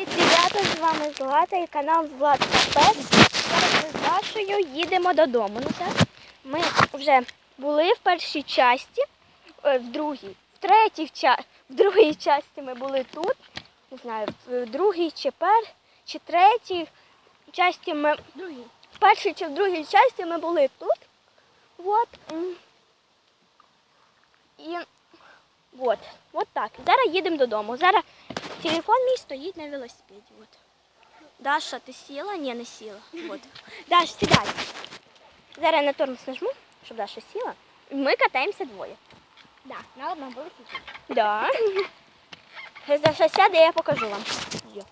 Привіт, ребята, з вами Злата і канал Влад Капець. Зараз ми з Дашою їдемо додому. Ну це ми вже були в першій часті, е, в другій, в третій ча- в другій часті ми були тут. Не знаю, в другій чи пер, чи третій часті ми другій. В першій чи в другій часті ми були тут. Вот. м. І от, от так. Зараз їдемо додому. Зараз телефон мій стоїть на велосипеді. От. Даша, ти сіла? Ні, не сіла. От. Даш, сідай. Зараз на тормоз нажму, щоб Даша сіла. І Ми катаємося двоє. Да, на одному велосипеді. Да. Даша сяде, я покажу вам. Йо.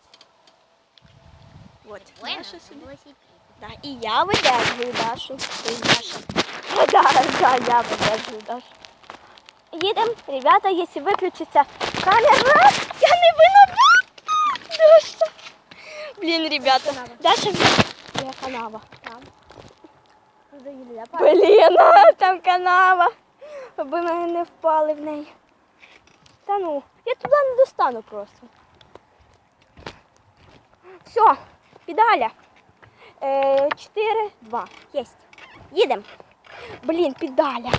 От. Двоє Даша на собі. велосипеді. Да. І я видержую Дашу. Ти Даша. Да, да, я видержую Дашу. Їдемо, ребята, якщо виключиться камера, я не виновата. Даша. Блін, ребята, Даша я канава. Там. Блін, там канава. Аби ми не впали в неї. Та ну, я туди не достану просто. Все, підаля. Е, 4, 2. Єсть. Їдемо. Блін, підаля.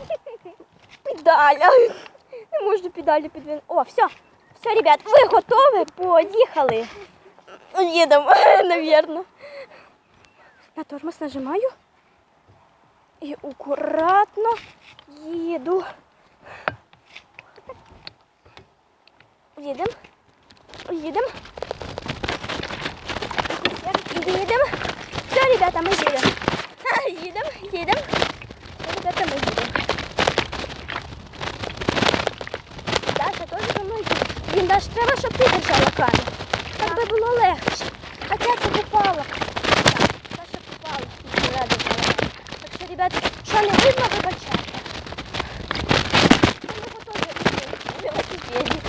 Підаля. Не педалі підвинути. О, все. Все, ребят, ви готові? Поїхали. Їдемо, навірно. На тормоз нажимаю. І акуратно їду. Їдемо. Їдемо. Все, ребята, ми їдемо. Ха, Їдемо, їдемо. Все, ребята, ми їдемо. Даша теж за мною їде. Даш, треба, щоб ти держала камеру. Так би було легше. Хоча це попало. Так, Даша попала. Не держала. Так що, ребята, що не видно, вибачайте. Готові на велосипеді.